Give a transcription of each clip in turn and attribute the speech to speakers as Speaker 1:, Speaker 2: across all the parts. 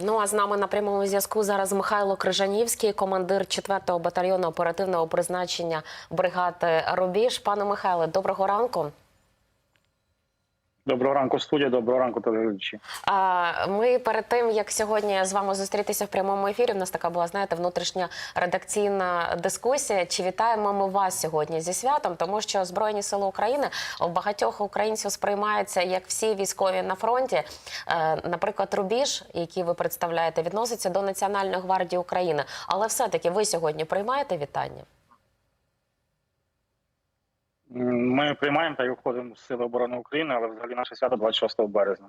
Speaker 1: Ну а з нами на прямому зв'язку зараз Михайло Крижанівський, командир 4-го батальйону оперативного призначення бригади Рубіж. Пане Михайле, доброго ранку.
Speaker 2: Доброго ранку, студія. Доброго ранку, телеглядачі.
Speaker 1: Ми перед тим, як сьогодні з вами зустрітися в прямому ефірі, у нас така була, знаєте, внутрішня редакційна дискусія. Чи вітаємо ми вас сьогодні зі святом? Тому що Збройні Сили України у багатьох українців сприймаються як всі військові на фронті. Е, Наприклад, рубіж, який ви представляєте, відноситься до Національної гвардії України. Але все-таки ви сьогодні приймаєте вітання?
Speaker 2: Ми приймаємо та й входимо в Сили оборони України, але взагалі наше свято 26 березня.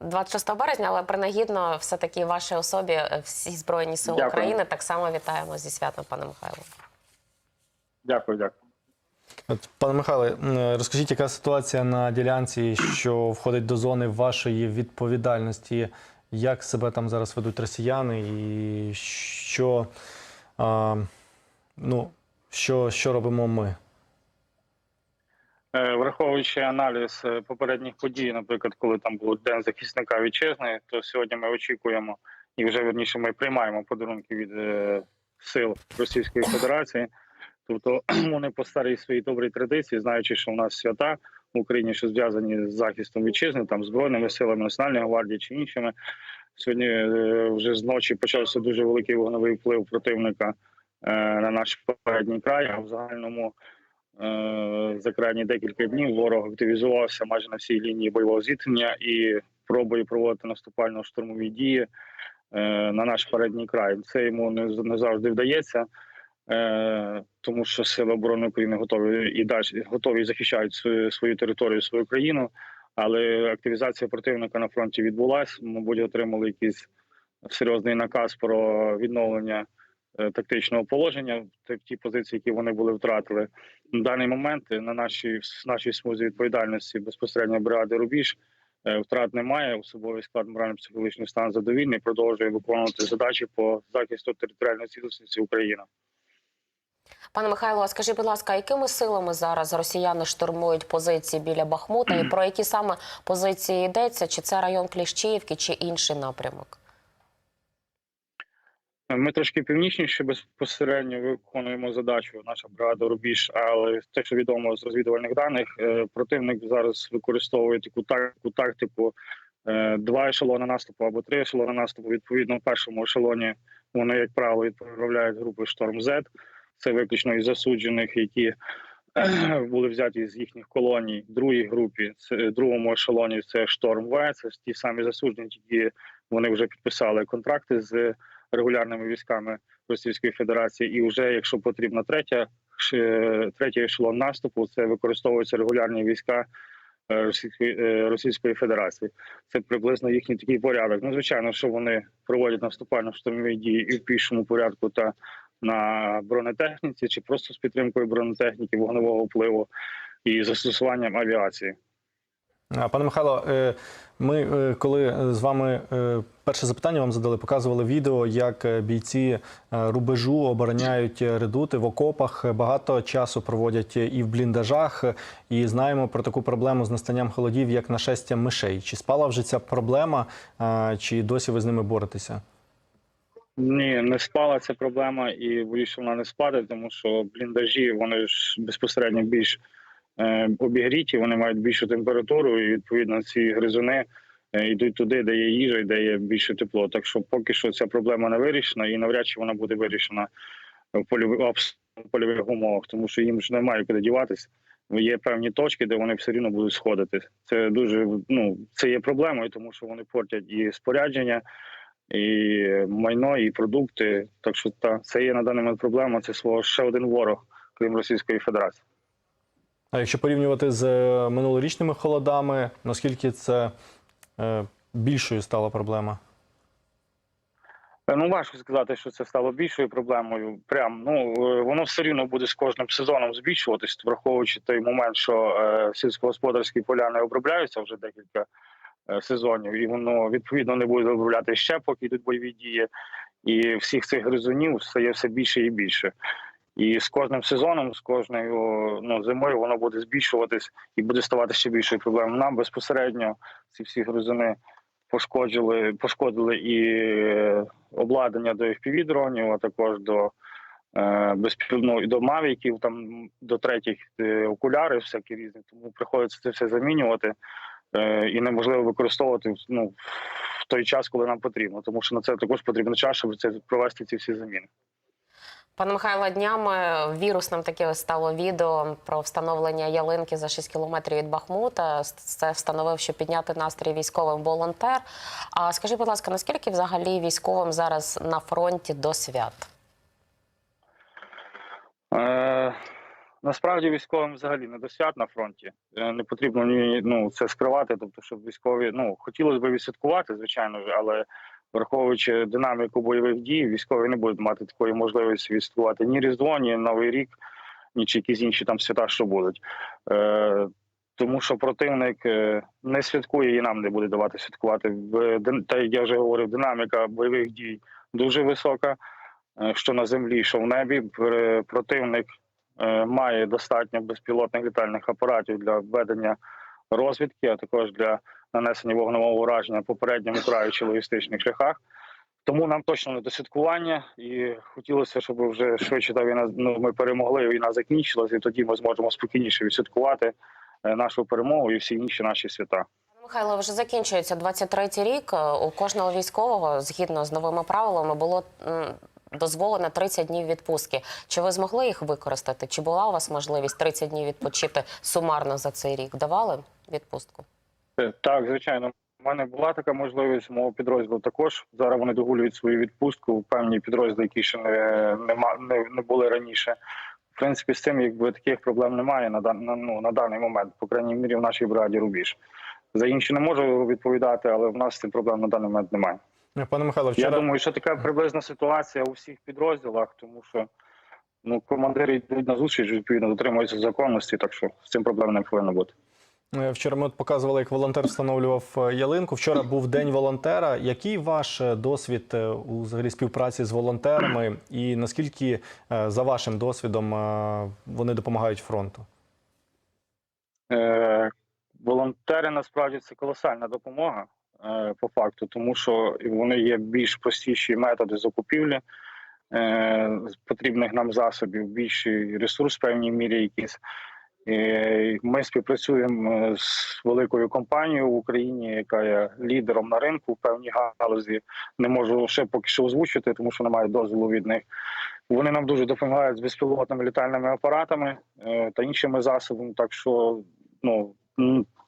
Speaker 1: 26 березня, але принагідно, все таки вашій особі е, всі збройні сили
Speaker 2: Дякую.
Speaker 1: України так само вітаємо зі святом, пане Михайло.
Speaker 2: Дякую, дякую.
Speaker 3: Пане Михайле, розкажіть, яка ситуація на ділянці, що входить до зони вашої відповідальності? Як себе там зараз ведуть росіяни, і що, а, ну, що, що робимо ми?
Speaker 2: Е, Враховуючи аналіз е, попередніх подій, наприклад, коли там був День захисника вітчизни, то сьогодні ми очікуємо і вже верніше ми приймаємо подарунки від е, сил Російської Федерації. Тобто вони по старій своїй добрій традиції, знаючи, що у нас свята в Україні, що зв'язані з захистом вітчизни, там збройними силами Національної гвардії чи іншими. Сьогодні вже з ночі почався дуже великий вогневий вплив противника на наш передній край. А в загальному за крайні декілька днів ворог активізувався майже на всій лінії бойового зіткнення і пробує проводити наступально-штурмові дії е, на наш передній край. Це йому не, завжди вдається. Е, тому що сили оборони України готові і далі готові захищають свою, територію, свою країну. Але активізація противника на фронті відбулася. Мабуть, отримали якийсь серйозний наказ про відновлення е, тактичного положення в ті- позиції, які вони були втратили. На даний момент на нашій нашій смузі відповідальності безпосередньо бригади Рубіж е, втрат немає. Особовий склад морально-психологічний стан задовільний. Продовжує виконувати задачі по захисту територіальної цілісності України.
Speaker 1: Пане Михайло, а скажіть, будь ласка, якими силами зараз росіяни штурмують позиції біля Бахмута, і про які саме позиції йдеться? Чи це район Кліщіївки, чи інший напрямок?
Speaker 2: Ми трошки північніше безпосередньо виконуємо задачу. Наша бригада Рубіж, але те, що відомо з розвідувальних даних, е, противник зараз використовує таку таку тактику е, два ешелони наступу або три ешелони наступу. Відповідно, в першому ешелоні вони, як правило, відправляють групи Шторм Z. Це виключно із засуджених, які е, були взяті з їхніх колоній. Другій групі, це другому ешелоні це Шторм В. Це ті самі засуджені, які вони вже підписали контракти з регулярними військами Російської Федерації, і вже якщо потрібна третя ш- третій ешелон наступу, це використовуються регулярні війська е, Російської е, Російської Федерації. Це приблизно їхній такий порядок. Ну, звичайно, що вони проводять наступально штурмові дії і в пішому порядку та на бронетехніці, чи просто з підтримкою бронетехніки, вогневого впливу і застосуванням авіації.
Speaker 3: Пане Михайло, е, ми е, коли з вами е, перше запитання вам задали, показували відео, як бійці рубежу обороняють редути в окопах. Багато часу проводять і в бліндажах, і знаємо про таку проблему з настанням холодів, як нашестя мишей. Чи спала вже ця проблема, чи досі ви з ними боретеся?
Speaker 2: Ні, не спала ця проблема, і боюсь, вона не спаде, тому що бліндажі вони ж безпосередньо більш обігріті, вони мають більшу температуру, і відповідно ці гризуни е, йдуть туди, де є їжа і де є більше тепло. Так що поки що ця проблема не вирішена, і навряд чи вона буде вирішена в польових умовах, тому що їм ж немає куди діватися. Є певні точки, де вони все рівно будуть сходити. Це дуже ну це є проблемою, тому що вони портять і спорядження і майно, і продукти. Так що та це є на даний момент проблема. Це свого ще один ворог, крім Російської Федерації.
Speaker 3: А якщо порівнювати з е, минулорічними холодами, наскільки це е, більшою стала проблема?
Speaker 2: Е, Ну важко сказати, що це стало більшою проблемою. Прям ну воно все рівно буде з кожним сезоном збільшуватись, враховуючи той момент, що е, сільськогосподарські поля не обробляються вже декілька е, сезонів, і воно відповідно не буде обробляти ще, поки йдуть бойові дії. І всіх цих гризунів стає все більше і більше. І з кожним сезоном, з кожною ну, зимою воно буде збільшуватись і буде ставати ще більшою проблемою. Нам безпосередньо ці всі гризуни пошкоджили, пошкодили і е, обладнання до fpv дронів, а також до е, безпілотного і до мавіків, там до третіх е, окуляри, всякі різні. Тому приходиться це все замінювати е, і неможливо використовувати ну, в той час, коли нам потрібно, тому що на це також потрібно час, щоб це провести ці всі заміни.
Speaker 1: Пане Михайло, днями вірусним таке стало відео про встановлення ялинки за 6 кілометрів від Бахмута. Це встановив, щоб підняти настрій військовим волонтер. А скажіть, будь ласка, наскільки взагалі військовим зараз на фронті до свят?
Speaker 2: Е, насправді військовим взагалі не до свят на фронті. Е, не потрібно ні ну це скривати. Тобто, щоб військові ну хотілося б відсвяткувати, звичайно але враховуючи динаміку бойових дій, військові не будуть мати такої можливості відсвяткувати ні Різдво, ні Новий рік, ні чи якісь інші там свята, що будуть. Е, тому що противник е, не святкує і нам не буде давати святкувати. Та як я вже говорив, динаміка бойових дій дуже висока. е, Що на землі, що в небі, противник е, має достатньо безпілотних літальних апаратів для ведення розвідки, а також для нанесення вогневого ураження попередньому краю чи логістичних шляхах. Тому нам точно не до святкування, і хотілося, щоб вже швидше та війна ну, ми перемогли, війна закінчилася, і тоді ми зможемо спокійніше відсвяткувати е, нашу перемогу і всі інші наші свята.
Speaker 1: Михайло, вже закінчується 23-й рік. У кожного військового, згідно з новими правилами, було дозволено 30 днів відпустки. Чи ви змогли їх використати? Чи була у вас можливість 30 днів відпочити сумарно за цей рік? Давали відпустку?
Speaker 2: Так, звичайно, у мене була така можливість. Мого підрозділу також зараз вони догулюють свою відпустку. Певні підрозділи, які ще не, не, не були раніше. В принципі, з цим якби таких проблем немає на на, ну, на даний момент, по крайній мірі, в нашій бригаді Рубіж. За інші не можу відповідати, але в нас з цим проблем на даний момент немає.
Speaker 3: Пане Михайло,
Speaker 2: Я думаю, що така приблизна ситуація у всіх підрозділах, тому що ну командири йдуть на зустріч, відповідно дотримуються законності, так що з цим проблем не повинно бути.
Speaker 3: Е, Вчора ми от показували, як волонтер встановлював е, ялинку. Вчора був день волонтера. Який ваш е, досвід у взагалі співпраці з волонтерами, і наскільки за вашим досвідом вони допомагають фронту?
Speaker 2: Е, волонтери насправді це колосальна допомога е, по факту, тому що вони є більш простіші методи закупівлі е, потрібних нам засобів, більший ресурс в певній мірі якийсь. Ми співпрацюємо е, з великою компанією в Україні, яка є лідером на ринку в певній галузі. Не можу ще поки що озвучити, тому що немає дозволу від них. Вони нам дуже допомагають з безпілотними літальними апаратами е, та іншими засобами. Так що ну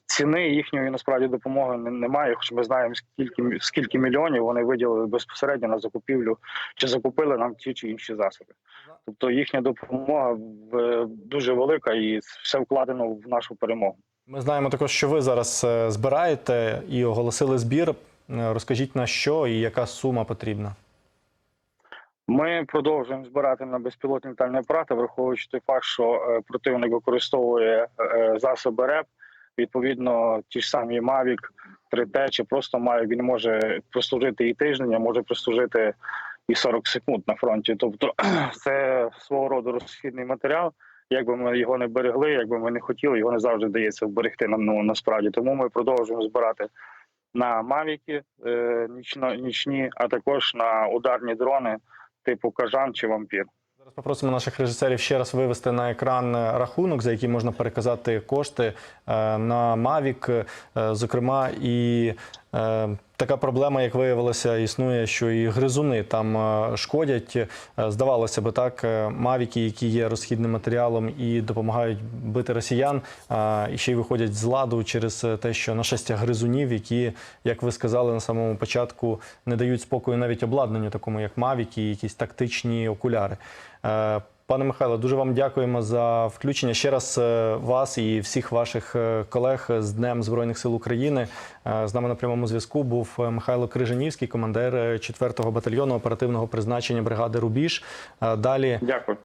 Speaker 2: ціни їхньої насправді допомоги немає. Хоч ми знаємо скільки скільки мільйонів вони виділили безпосередньо на закупівлю чи закупили нам ті чи інші засоби. Тобто їхня допомога дуже велика і все вкладено в нашу перемогу.
Speaker 3: Ми знаємо також, що ви зараз е, збираєте і оголосили збір. Е, Розкажіть на що і яка сума потрібна?
Speaker 2: Ми продовжуємо збирати на безпілотні літальні апарати, враховуючи той факт, що е, противник використовує засоби РЕП. Відповідно, ті ж самі Mavic 3T чи просто Mavic, він може прослужити і тиждень, а може прослужити і 40 секунд на фронті. Тобто це свого роду розхідний матеріал. Якби ми його не берегли, якби ми не хотіли, його не завжди вдається вберегти нам ну, насправді. Тому ми продовжуємо збирати на Мавіки е, нічно, нічні, а також на ударні дрони типу кажан чи вампір.
Speaker 3: Зараз попросимо наших режисерів ще раз вивести на екран е, рахунок, за який можна переказати кошти е, на Mavic. Е, Зокрема, і така проблема, як виявилося, існує, що і гризуни там е, шкодять. Е, Здавалося би, так, е, мавіки, які є розхідним матеріалом і допомагають бити росіян, е, ще й виходять з ладу через е, те, що нашестя гризунів, які, як ви сказали на самому початку, не дають спокою навіть обладнанню, такому як мавіки, якісь тактичні окуляри. Пане Михайло, дуже вам дякуємо за включення. Ще раз е, вас і всіх ваших е, колег з Днем Збройних сил України. Е, З нами на прямому зв'язку був Михайло Крижанівський, командир 4-го батальйону оперативного призначення бригади Рубіж. Далі
Speaker 2: Дякую.